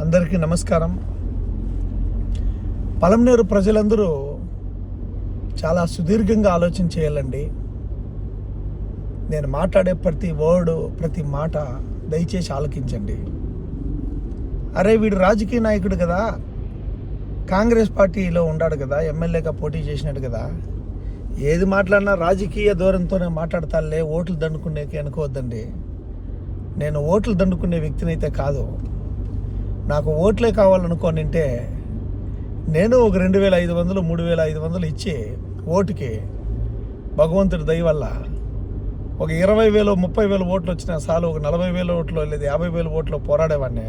అందరికీ నమస్కారం. పలంనేరు ప్రజలందరూ చాలా సుదీర్ఘంగా ఆలోచన చేయాలండి. నేను మాట్లాడే ప్రతి వర్డ్ ప్రతి మాట దయచేసి ఆలకించండి. అరే వీడు రాజకీయ నాయకుడు కదా. కాంగ్రెస్ పార్టీలో ఉన్నాడు కదా ఎమ్మెల్యేగా పోటీ చేసినాడు కదా. ఏది మాట్లాడినా రాజకీయ ధోరణితోనే మాట్లాడతాలే ఓట్లు దండుకునేకి అనుకోవద్దండి. నేను ఓట్లు దండుకునే వ్యక్తినైతే కాదు. నాకు ఓట్లే కావాలనుకోనింటే నేను ఒక రెండు వేల ఐదు వందలు మూడు వేల ఐదు వందలు ఇచ్చి ఓటుకి భగవంతుడి దయ వల్ల ఒక ఇరవై వేలు ముప్పై వేలు ఓట్లు వచ్చినా సాలు ఒక నలభై వేల ఓట్లు లేదా యాభై వేల ఓట్లు పోరాడేవాడిని.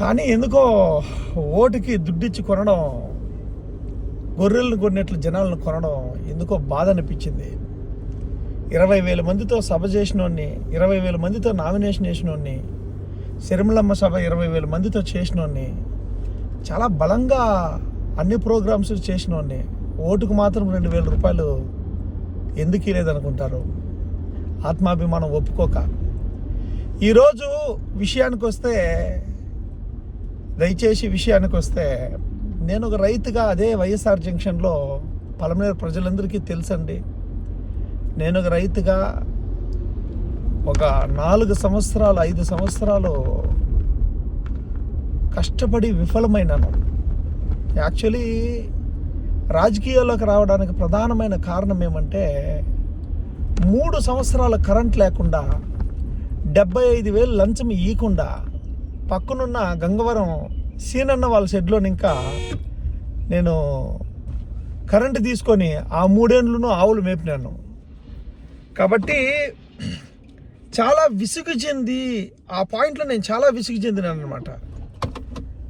కానీ ఎందుకో ఓటుకి దుడ్డిచ్చి కొనడం గొర్రెలను కొన్నట్లు జనాలను కొనడం ఎందుకో బాధ అనిపించింది ఇరవై వేల మందితో సభ చేసినోడిని ఇరవై వేల మందితో నామినేషన్ చేసినోడిని సిరిమలమ్మ సభ ఇరవై వేల మందితో చేసినోడిని చాలా బలంగా అన్ని ప్రోగ్రామ్స్ చేసినోడిని ఓటుకు మాత్రం రెండు వేల రూపాయలు ఎందుకు లేదనుకుంటారు ఆత్మాభిమానం ఒప్పుకోక. ఈరోజు విషయానికి వస్తే దయచేసి విషయానికి వస్తే నేను ఒక రైతుగా అదే వైఎస్ఆర్ జంక్షన్లో పలమనేరు ప్రజలందరికీ తెలుసండి. నేను ఒక రైతుగా ఒక నాలుగు సంవత్సరాలు ఐదు సంవత్సరాలు కష్టపడి విఫలమైనాను. యాక్చువల్లీ రాజకీయాల్లోకి రావడానికి ప్రధానమైన కారణం ఏమంటే మూడు సంవత్సరాల కరెంట్ లేకుండా డెబ్బై ఐదు వేలు లంచం ఇవ్వకుండా పక్కనున్న గంగవరం సీనన్న వాళ్ళ షెడ్లో ఇంకా నేను కరెంటు తీసుకొని ఆ మూడేళ్ళను ఆవులు మేపినాను. కాబట్టి చాలా విసుగు చెంది ఆ పాయింట్లో నేను చాలా విసుగు చెందినాను అనమాట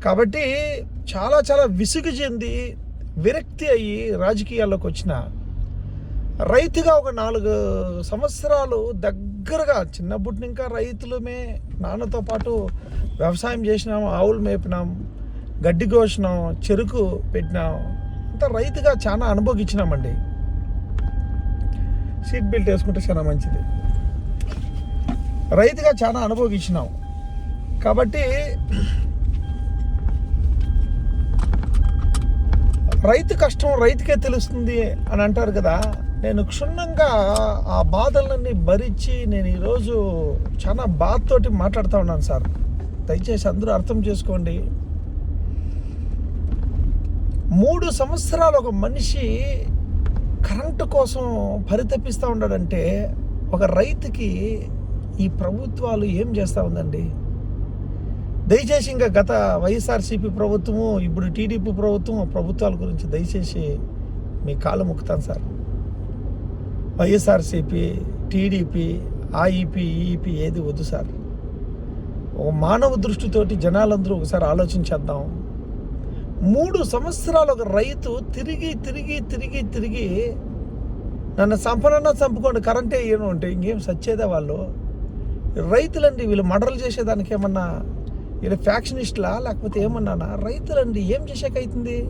కాబట్టి చాలా చాలా విసుగు చెంది విరక్తి అయ్యి రాజకీయాల్లోకి వచ్చిన రైతుగా ఒక నాలుగు సంవత్సరాలు దగ్గరగా చిన్నప్పటి ఇంకా రైతులమే నాన్నతో పాటు వ్యవసాయం చేసినాం ఆవులు మేపినాం గడ్డి కోసినాం చెరుకు పెట్టినాం. అంతా రైతుగా చాలా అనుభవించినామండి సీట్ బెల్ట్ వేసుకుంటే చాలా మంచిది. రైతుగా చాలా అనుభవించినాం. కాబట్టి రైతు కష్టం రైతుకే తెలుస్తుంది అని అంటారు కదా. నేను క్షుణ్ణంగా ఆ బాధలన్నీ భరించి నేను ఈరోజు చాలా బాధతోటి మాట్లాడుతూ ఉన్నాను సార్. దయచేసి అందరూ అర్థం చేసుకోండి. మూడు సంవత్సరాలు ఒక మనిషి కరెంటు కోసం పరితపిస్తూ ఉన్నాడంటే ఒక రైతుకి ఈ ప్రభుత్వాలు ఏం చేస్తూ ఉందండి? దయచేసి ఇంకా గత వైఎస్ఆర్సీపీ ప్రభుత్వము ఇప్పుడు టీడీపీ ప్రభుత్వం ప్రభుత్వాల గురించి దయచేసి మీ కాలు ముక్కుతాను సార్. వైఎస్ఆర్సీపీ టీడీపీ ఆఈపీ ఈఈపీ ఏది వద్దు సార్. ఒక మానవ దృష్టితోటి జనాలందరూ ఒకసారి ఆలోచించేద్దాం మూడు సంవత్సరాలు ఒక రైతు తిరిగి తిరిగి తిరిగి తిరిగి నన్ను సంపన్న చంపుకోండి కరెంటే ఏమో అంటే ఇంకేం సచ్చేదే వాళ్ళు? రైతులండి వీళ్ళు మర్డర్లు చేసేదానికి ఏమన్నా వీళ్ళు ఫ్యాక్షనిస్టులా? లేకపోతే ఏమన్నానా? రైతులండి ఏం చేసేకైతుంది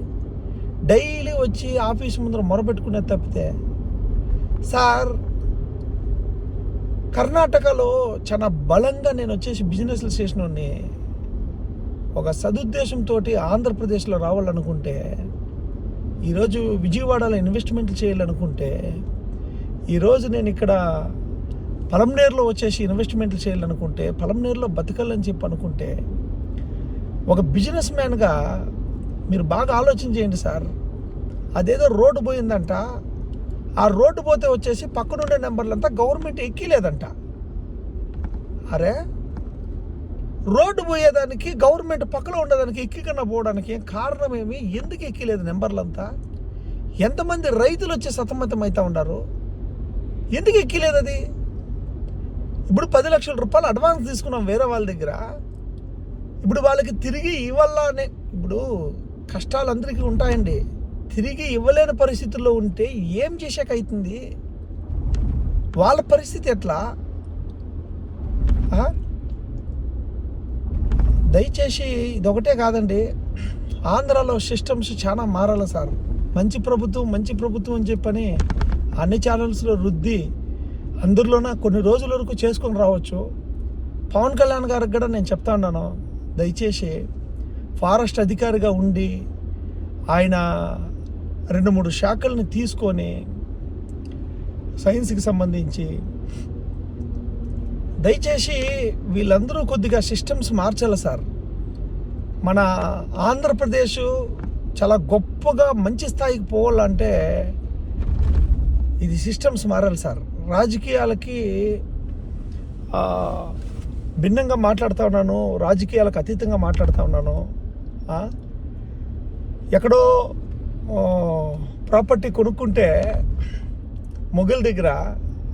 డైలీ వచ్చి ఆఫీస్ ముందర మొరబెట్టుకునే తప్పితే? సార్ కర్ణాటకలో చాలా బలంగా నేను వచ్చేసి బిజినెస్లు చేసినోడిని ఒక సదుద్దేశంతో ఆంధ్రప్రదేశ్లో రావాలనుకుంటే ఈరోజు విజయవాడలో ఇన్వెస్ట్మెంట్లు చేయాలనుకుంటే ఈరోజు నేను ఇక్కడ పలంనేరులో వచ్చేసి ఇన్వెస్ట్మెంట్లు చేయాలనుకుంటే పలంనేరులో బతకాలని చెప్పి అనుకుంటే ఒక బిజినెస్ మ్యాన్గా మీరు బాగా ఆలోచన చేయండి సార్. అదేదో రోడ్డు పోయిందంట. ఆ రోడ్డు పోతే వచ్చేసి పక్కనుండే నెంబర్లంతా గవర్నమెంట్ ఎక్కిలేదంట. అరే? రోడ్డు పోయేదానికి గవర్నమెంట్ పక్కన ఉండేదానికి ఎక్కికన్నా పోవడానికి కారణం ఏమి ఎందుకు ఎక్కిలేదు నెంబర్లంతా? ఎంతమంది రైతులు వచ్చి సతమతం అవుతూ ఉన్నారు? ఎందుకు ఎక్కిలేదు అది ఇప్పుడు పది లక్షల రూపాయలు అడ్వాన్స్ తీసుకున్నాం వేరే వాళ్ళ దగ్గర. ఇప్పుడు వాళ్ళకి తిరిగి ఇవ్వాలనే ఇప్పుడు కష్టాలు అందరికీ ఉంటాయండి. తిరిగి ఇవ్వలేని పరిస్థితుల్లో ఉంటే ఏం చేసాక అవుతుంది వాళ్ళ పరిస్థితి ఎట్లా? దయచేసి ఇదొకటే కాదండి. ఆంధ్రాలో సిస్టమ్స్ చాలా మారాలి సార్. మంచి ప్రభుత్వం మంచి ప్రభుత్వం అని చెప్పని అన్ని ఛానల్స్లో రుద్ది అందులోన కొన్ని రోజుల వరకు చేసుకొని రావచ్చు. పవన్ కళ్యాణ్ గారికి కూడా నేను చెప్తా ఉన్నాను. దయచేసి ఫారెస్ట్ అధికారిగా ఉండి ఆయన రెండు మూడు శాఖల్ని తీసుకొని సైన్స్కి సంబంధించి దయచేసి వీళ్ళందరూ కొద్దిగా సిస్టమ్స్ మార్చాలి సార్. మన ఆంధ్రప్రదేశ్ చాలా గొప్పగా మంచి స్థాయికి పోవాలంటే ఇది సిస్టమ్స్ మారాలి సార్. రాజకీయాలకి భిన్నంగా మాట్లాడుతూ ఉన్నాను రాజకీయాలకు అతీతంగా మాట్లాడుతూ ఉన్నాను ఎక్కడో ప్రాపర్టీ కొనుక్కుంటే మొగల్ దగ్గర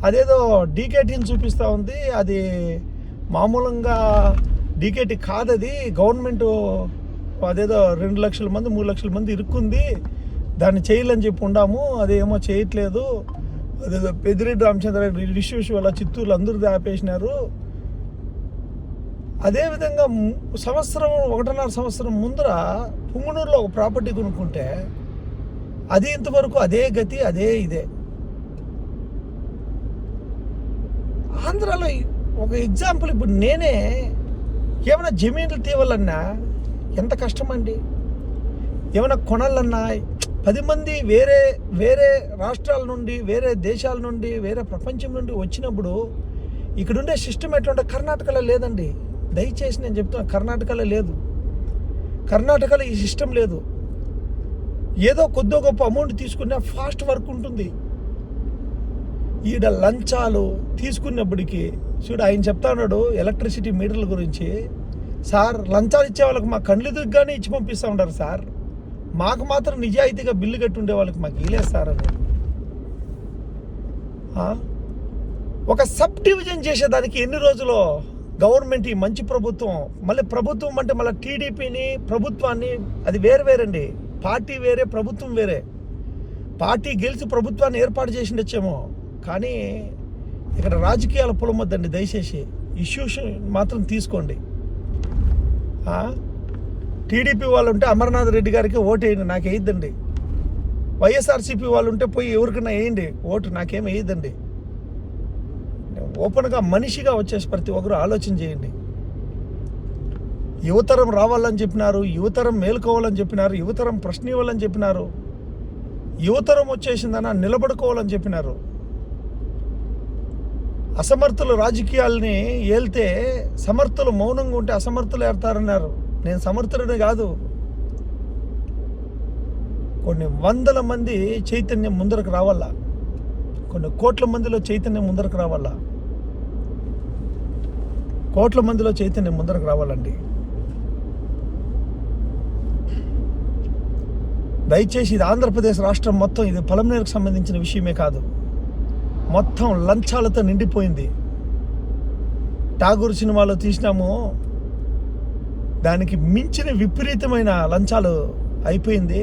అదేదో డీకేటీని చూపిస్తూ ఉంది అది మామూలంగా డీకేటీ కాదది గవర్నమెంట్ అదేదో రెండు లక్షల మంది మూడు లక్షల మంది ఇరుక్కుంది దాన్ని చేయాలని చెప్పి ఉండాము అదేమో చేయట్లేదు అదేదో పెద్దిరెడ్డి రామచంద్ర ఇష్యూస్ వల్ల చిత్తూరులో అందరూ ఆపేసినారు. అదేవిధంగా సంవత్సరం ఒకటిన్నర సంవత్సరం ముందర పుంగనూరులో ఒక ప్రాపర్టీ కొనుక్కుంటే అది ఇంతవరకు అదే గతి అదే ఇదే. ఆంధ్రాలో ఒక ఎగ్జాంపుల్ ఇప్పుడు నేనే ఏమైనా జమీన్లు తీవాలన్నా ఎంత కష్టం అండి ఏమైనా కొనాలన్నా పది మంది వేరే వేరే రాష్ట్రాల నుండి వేరే దేశాల నుండి వేరే ప్రపంచం నుండి వచ్చినప్పుడు ఇక్కడుండే సిస్టమ్ ఎట్లుంటే కర్ణాటకలో లేదండి. దయచేసి నేను చెప్తున్నా కర్ణాటకలో లేదు. కర్ణాటకలో ఈ సిస్టమ్ లేదు. ఏదో కొద్దో గొప్ప అమౌంట్ తీసుకున్నా ఫాస్ట్ వర్క్ ఉంటుంది. ఈడ లంచాలు తీసుకున్నప్పటికీ చూడు ఆయన చెప్తా ఉన్నాడు ఎలక్ట్రిసిటీ మీటర్ల గురించి. సార్ లంచాలు ఇచ్చే వాళ్ళకి మా కళ్ళు కానీ ఇచ్చి పంపిస్తూ ఉంటారు సార్. మాకు మాత్రం నిజాయితీగా బిల్లు కట్టుండే వాళ్ళకి మాకు ఇలేదు ఒక సబ్ డివిజన్ చేసేదానికి ఎన్ని రోజులు గవర్నమెంట్ ఈ మంచి ప్రభుత్వం మళ్ళీ ప్రభుత్వం అంటే మళ్ళీ టీడీపీని ప్రభుత్వాన్ని అది వేరు వేరండి. పార్టీ వేరే ప్రభుత్వం వేరే. పార్టీ గెలిచి ప్రభుత్వాన్ని ఏర్పాటు చేసిండొచ్చేమో. కానీ ఇక్కడ రాజకీయాల పొలమొద్దండి దయచేసి. ఇష్యూస్ మాత్రం తీసుకోండి. ఆ? టీడీపీ వాళ్ళు ఉంటే అమర్నాథ్ రెడ్డి గారికి ఓటు వేయండి నాకు వేయద్దండి. వైఎస్ఆర్సీపీ వాళ్ళు ఉంటే పోయి ఎవరికైనా వేయండి ఓటు నాకేం వేయద్దండి. ఓపెన్గా మనిషిగా వచ్చేసి ప్రతి ఒక్కరు ఆలోచన చేయండి. యువతరం రావాలని చెప్పినారు యువతరం మేలుకోవాలని చెప్పినారు యువతరం ప్రశ్న ఇవ్వాలని చెప్పినారు. యువతరం వచ్చేసిందన నిలబడుకోవాలని చెప్పినారు. అసమర్థులు రాజకీయాల్ని ఏల్తే సమర్థులు మౌనంగా ఉంటే అసమర్థులు ఏడతారన్నారు. నేను సమర్థుడని కాదు. కొన్ని వందల మంది చైతన్యం ముందరకు రావాలా? కొన్ని కోట్ల మందిలో చైతన్యం ముందరకు రావాలా? కోట్ల మందిలో చైతన్యం ముందరకు రావాలండి. దయచేసి ఇది ఆంధ్రప్రదేశ్ రాష్ట్రం మొత్తం ఇది పొలంనేరుకు సంబంధించిన విషయమే కాదు. మొత్తం లంచాలతో నిండిపోయింది. ఠాగూర్ సినిమాలో తీసినాము. దానికి మించిన విపరీతమైన లంచాలు అయిపోయింది.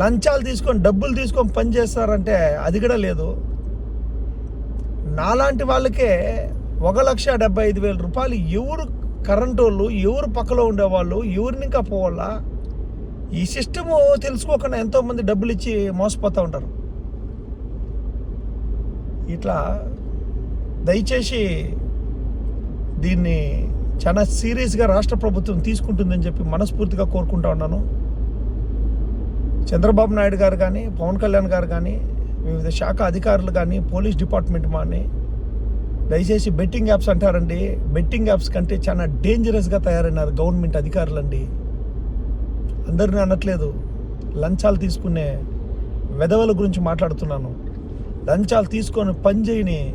లంచాలు తీసుకొని డబ్బులు తీసుకొని పని చేస్తారంటే అది కూడా లేదు. నాలాంటి వాళ్ళకే ఒక లక్ష డెబ్బై ఐదు వేల రూపాయలు ఎవరు కరెంటు వాళ్ళు ఎవరు పక్కలో ఉండేవాళ్ళు ఎవరిని ఇంకా పోవాలా? ఈ సిస్టము తెలుసుకోకుండా ఎంతోమంది డబ్బులు ఇచ్చి మోసపోతూ ఉంటారు. ఇట్లా దయచేసి దీన్ని చాలా సీరియస్గా రాష్ట్ర ప్రభుత్వం తీసుకుంటుందని చెప్పి మనస్ఫూర్తిగా కోరుకుంటా ఉన్నాను. చంద్రబాబు నాయుడు గారు కానీ పవన్ కళ్యాణ్ గారు కానీ వివిధ శాఖ అధికారులు కానీ పోలీస్ డిపార్ట్మెంట్ కానీ దయచేసి బెట్టింగ్ యాప్స్ అంటారండి. బెట్టింగ్ యాప్స్ కంటే చాలా డేంజరస్గా తయారైనారు గవర్నమెంట్ అధికారులండి. అందరిని అనట్లేదు. లంచాలు తీసుకునే వెధవల గురించి మాట్లాడుతున్నాను. లంచాలు తీసుకొని పని చేయని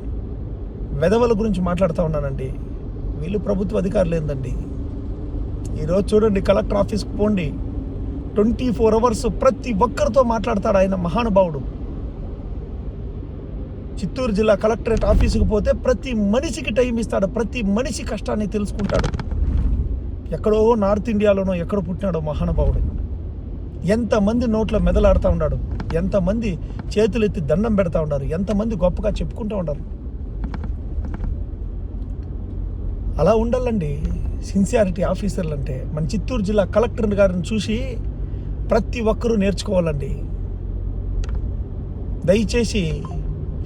వెధవల గురించి మాట్లాడుతూ ఉన్నానండి. వీళ్ళు ప్రభుత్వ అధికారులు ఏందండి? ఈరోజు చూడండి కలెక్టర్ ఆఫీస్కి పోండి. ట్వంటీ ఫోర్ అవర్స్ ప్రతి ఒక్కరితో మాట్లాడతాడు ఆయన మహానుభావుడు. చిత్తూరు జిల్లా కలెక్టరేట్ ఆఫీసుకు పోతే ప్రతి మనిషికి టైం ఇస్తాడు ప్రతి మనిషి కష్టాన్ని తెలుసుకుంటాడు. ఎక్కడో నార్త్ ఇండియాలోనో ఎక్కడ పుట్టినాడో మహానుభావుడు. ఎంతమంది నోట్లో మెదలాడుతూ ఉన్నాడు ఎంతమంది చేతులు ఎత్తి దండం పెడతా ఉన్నారు ఎంతమంది గొప్పగా చెప్పుకుంటూ ఉన్నారు అలా ఉండాలండి. సిన్సియారిటీ ఆఫీసర్లు అంటే మన చిత్తూరు జిల్లా కలెక్టర్ గారిని చూసి ప్రతి ఒక్కరూ నేర్చుకోవాలండి. దయచేసి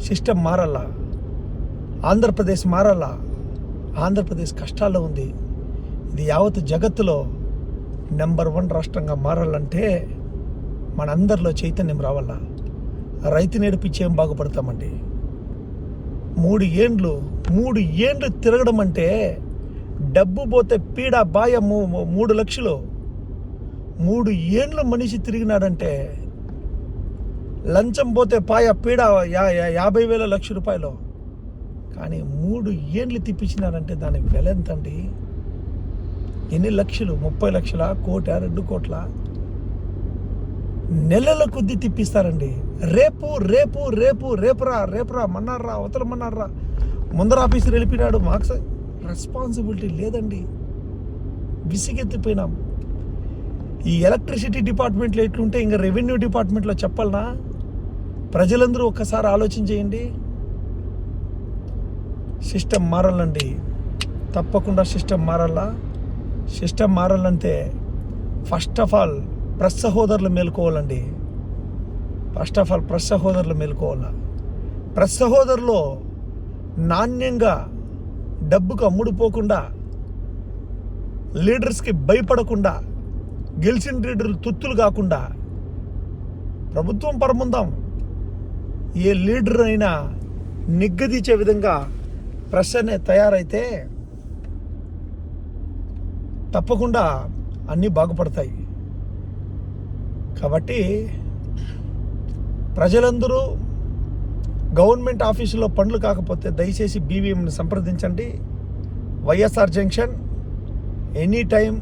సిస్టమ్ మారాలా? ఆంధ్రప్రదేశ్ మారాలా? ఆంధ్రప్రదేశ్ కష్టాల్లో ఉంది. ఇది యావత్ జగత్తులో నెంబర్ వన్ రాష్ట్రంగా మారాలంటే మనందరిలో చైతన్యం రావాలా? రైతు నేర్పించి ఏం బాగుపడతామండి. మూడు ఏండ్లు మూడు ఏండ్లు తిరగడం అంటే డబ్బు పోతే పీడ బాయ మూ- మూడు లక్షలు. మూడు ఏండ్లు మనిషి తిరిగినాడంటే లంచం పోతే పాయ పీడ యా- యాభై వేల లక్ష రూపాయలు. కానీ మూడు ఏండ్లు తిప్పించినారంటే దాని వెల ఎంత అండి ఎన్ని లక్షలు? ముప్పై లక్షల? కోట? రెండు కోట్ల? నెలల కొద్ది తిప్పిస్తారండి. రేపు రేపు రేపు రేపురా రేపురా మన్నారా అవతల మన్నారా ముందర ఆఫీసర్ వెళ్ళిపోయినాడు. మాకు రెస్పాన్సిబిలిటీ లేదండి. విసిగెత్తిపోయినాం. ఈ ఎలక్ట్రిసిటీ డిపార్ట్మెంట్లో ఎట్లుంటే ఇంకా రెవెన్యూ డిపార్ట్మెంట్లో చెప్పాలనా? ప్రజలందరూ ఒక్కసారి ఆలోచన చేయండి. సిస్టమ్ మారాలండి. తప్పకుండా సిస్టమ్ మారాలా? సిస్టమ్ మారాలంటే ఫస్ట్ ఆఫ్ ఆల్ ప్రెస్ సహోదరులు మేలుకోవాలండి. ఫస్ట్ ఆఫ్ ఆల్ ప్రెస్ సహోదరులు మేలుకోవాలా. ప్రెస్ సహోదరులో నాణ్యంగా డబ్బుకు అమ్ముడుపోకుండా లీడర్స్కి భయపడకుండా గెలిచిన లీడర్లు తుత్తులు కాకుండా ప్రభుత్వం పరముందాం. ఏ లీడర్ అయినా నిగ్గదీచే విధంగా ప్రెస్ అనే తయారైతే తప్పకుండా అన్నీ బాగుపడతాయి. కాబట్టి ప్రజలందరూ గవర్నమెంట్ ఆఫీసులో పనులు కాకపోతే దయచేసి బీవీఎంని సంప్రదించండి. వైఎస్ఆర్ జంక్షన్ ఎనీ టైం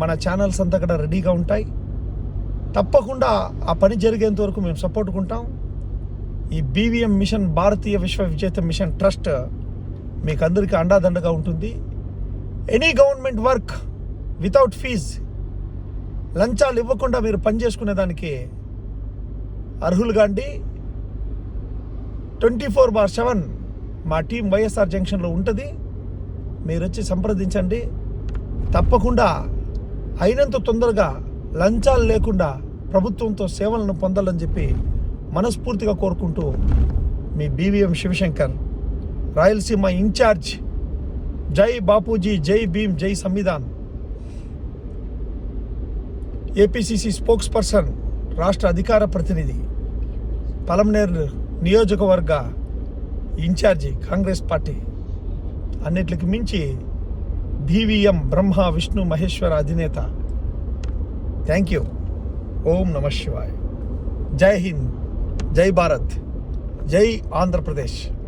మన ఛానల్స్ అంతా కూడా రెడీగా ఉంటాయి. తప్పకుండా ఆ పని జరిగేంత వరకు మేము సపోర్ట్కుంటాం ఈ బీవీఎం మిషన్ భారతీయ విశ్వ విజేత మిషన్ ట్రస్ట్ మీకు అందరికీ అండాదండగా ఉంటుంది. Any government work without fees లంచాలు ఇవ్వకుండా మీరు పని చేసుకునేదానికి అర్హులుగా అండి. ట్వంటీ ఫోర్ బార్ సెవెన్ మా టీం వైఎస్ఆర్ జంక్షన్లో ఉంటుంది. మీరు వచ్చి సంప్రదించండి. తప్పకుండా అయినంత తొందరగా లంచాలు లేకుండా ప్రభుత్వంతో సేవలను పొందాలని చెప్పి మనస్ఫూర్తిగా కోరుకుంటూ మీ బీవీఎం శివశంకర్ రాయలసీమ ఇన్ఛార్జ్ జై బాపూజీ జై భీమ్ జై సంవిధాన్ ఏపీసీసీ స్పోక్స్ పర్సన్ రాష్ట్ర అధికార ప్రతినిధి పలమనేరు నియోజకవర్గ ఇన్ఛార్జి కాంగ్రెస్ పార్టీ. అన్నిటికి మించి బీవీఎం బ్రహ్మ విష్ణు మహేశ్వర అధినేత. థ్యాంక్ యూ ఓం నమ శివాయ్. జై హింద్. జై భారత్. జై ఆంధ్రప్రదేశ్.